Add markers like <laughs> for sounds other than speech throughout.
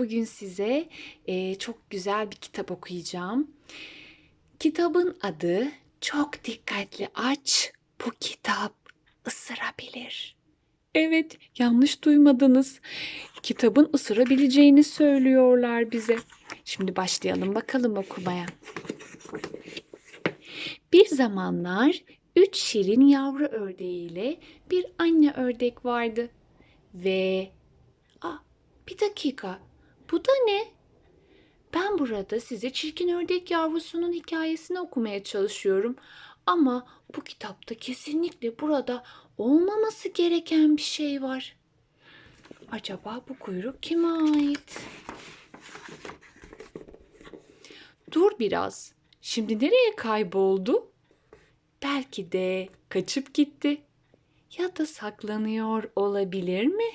bugün size e, çok güzel bir kitap okuyacağım. Kitabın adı Çok Dikkatli Aç, bu kitap ısırabilir. Evet, yanlış duymadınız. Kitabın ısırabileceğini söylüyorlar bize. Şimdi başlayalım bakalım okumaya. Bir zamanlar üç şirin yavru ördeğiyle bir anne ördek vardı. Ve... Aa, bir dakika, bu da ne? Ben burada size çirkin ördek yavrusunun hikayesini okumaya çalışıyorum. Ama bu kitapta kesinlikle burada olmaması gereken bir şey var. Acaba bu kuyruk kime ait? Dur biraz. Şimdi nereye kayboldu? Belki de kaçıp gitti. Ya da saklanıyor olabilir mi?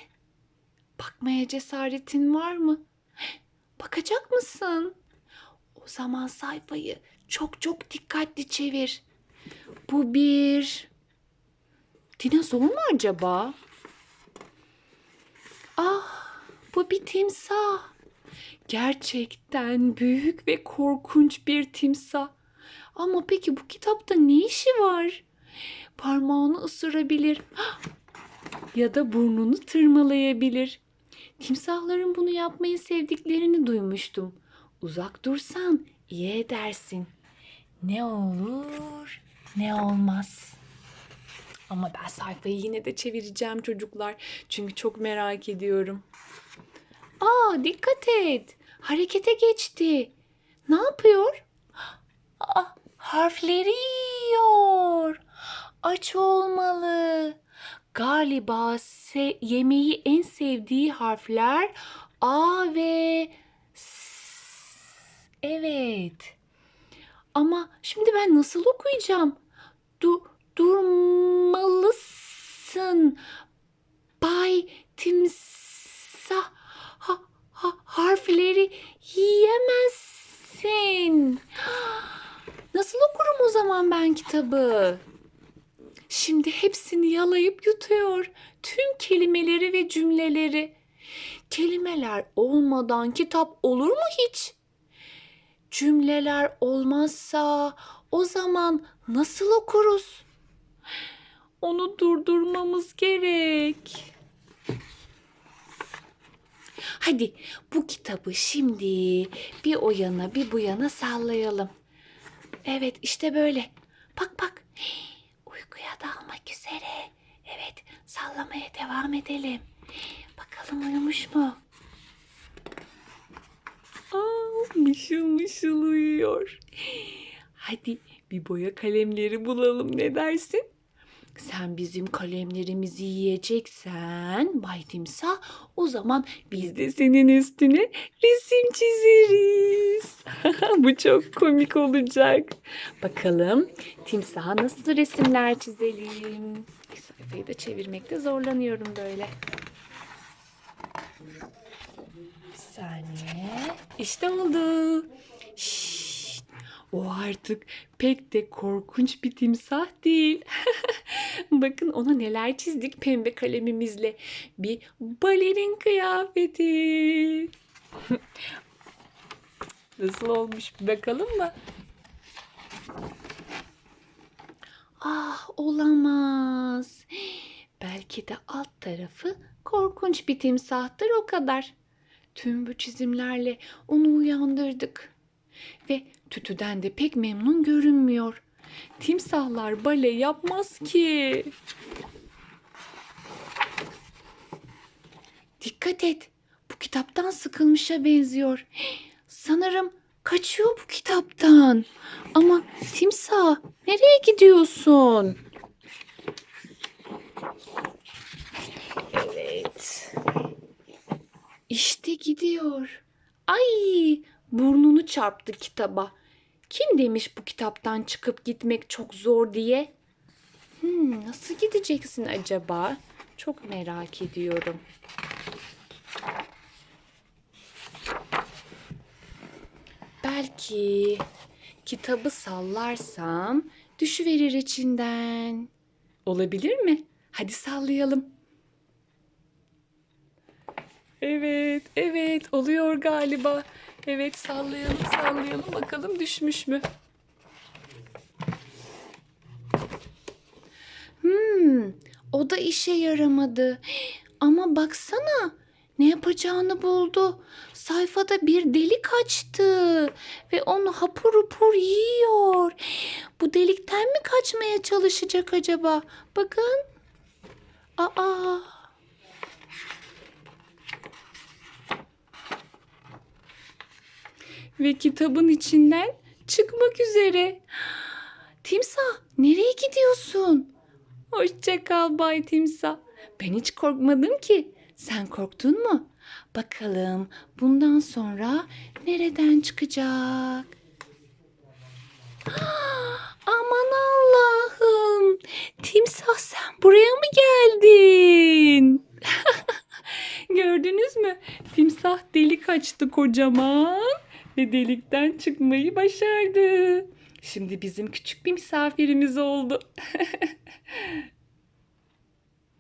Bakmaya cesaretin var mı? Bakacak mısın? O zaman sayfayı çok çok dikkatli çevir. Bu bir dinozor mu acaba? Ah, bu bir timsah. Gerçekten büyük ve korkunç bir timsah. Ama peki bu kitapta ne işi var? Parmağını ısırabilir <gasps> ya da burnunu tırmalayabilir. Timsahların bunu yapmayı sevdiklerini duymuştum. Uzak dursan iyi edersin. Ne olur ne olmaz. Ama ben sayfayı yine de çevireceğim çocuklar. Çünkü çok merak ediyorum. Aa dikkat et. Harekete geçti. Ne yapıyor? <gasps> Aa, harfleri yiyor. Aç olmalı. Galiba se- yemeği en sevdiği harfler A ve S. Evet. Ama şimdi ben nasıl okuyacağım? Du durmalısın. Bay timsah ha, ha, harfleri yiyemezsin. <gasps> Nasıl okurum o zaman ben kitabı? Şimdi hepsini yalayıp yutuyor. Tüm kelimeleri ve cümleleri. Kelimeler olmadan kitap olur mu hiç? Cümleler olmazsa o zaman nasıl okuruz? Onu durdurmamız gerek. Hadi bu kitabı şimdi bir o yana bir bu yana sallayalım. Evet işte böyle. Bak bak. Uykuya dalmak üzere. Evet sallamaya devam edelim. Bakalım uyumuş mu? Aa, mışıl mışıl uyuyor. Hadi bir boya kalemleri bulalım ne dersin? Sen bizim kalemlerimizi yiyeceksen Bay Timsah o zaman biz de senin üstüne resim çizeriz. <laughs> Bu çok komik olacak. Bakalım timsaha nasıl resimler çizelim. Sayfayı da çevirmekte zorlanıyorum böyle. Bir saniye. İşte oldu. Şşt, o artık pek de korkunç bir timsah değil. <laughs> Bakın ona neler çizdik pembe kalemimizle. Bir balerin kıyafeti. <laughs> Nasıl olmuş bir bakalım mı? Ah olamaz. Belki de alt tarafı korkunç bir timsahtır o kadar. Tüm bu çizimlerle onu uyandırdık. Ve tütüden de pek memnun görünmüyor. Timsahlar bale yapmaz ki. Dikkat et. Bu kitaptan sıkılmışa benziyor. Sanırım kaçıyor bu kitaptan. Ama timsah nereye gidiyorsun? Evet. İşte gidiyor. Ay burnunu çarptı kitaba. Kim demiş bu kitaptan çıkıp gitmek çok zor diye? Hmm, nasıl gideceksin acaba? Çok merak ediyorum. Belki kitabı sallarsam düşüverir içinden. Olabilir mi? Hadi sallayalım. Evet, evet oluyor galiba. Evet sallayalım sallayalım bakalım düşmüş mü? Hmm, o da işe yaramadı. Ama baksana ne yapacağını buldu. Sayfada bir delik açtı ve onu hapur hapur yiyor. Bu delikten mi kaçmaya çalışacak acaba? Bakın. Aa. Ve kitabın içinden çıkmak üzere. Timsah, nereye gidiyorsun? Hoşça kal Bay Timsah. Ben hiç korkmadım ki. Sen korktun mu? Bakalım bundan sonra nereden çıkacak? <gasps> Aman Allah'ım. Timsah sen buraya mı geldin? <laughs> Gördünüz mü? Timsah delik açtı kocaman ve delikten çıkmayı başardı. Şimdi bizim küçük bir misafirimiz oldu. <laughs>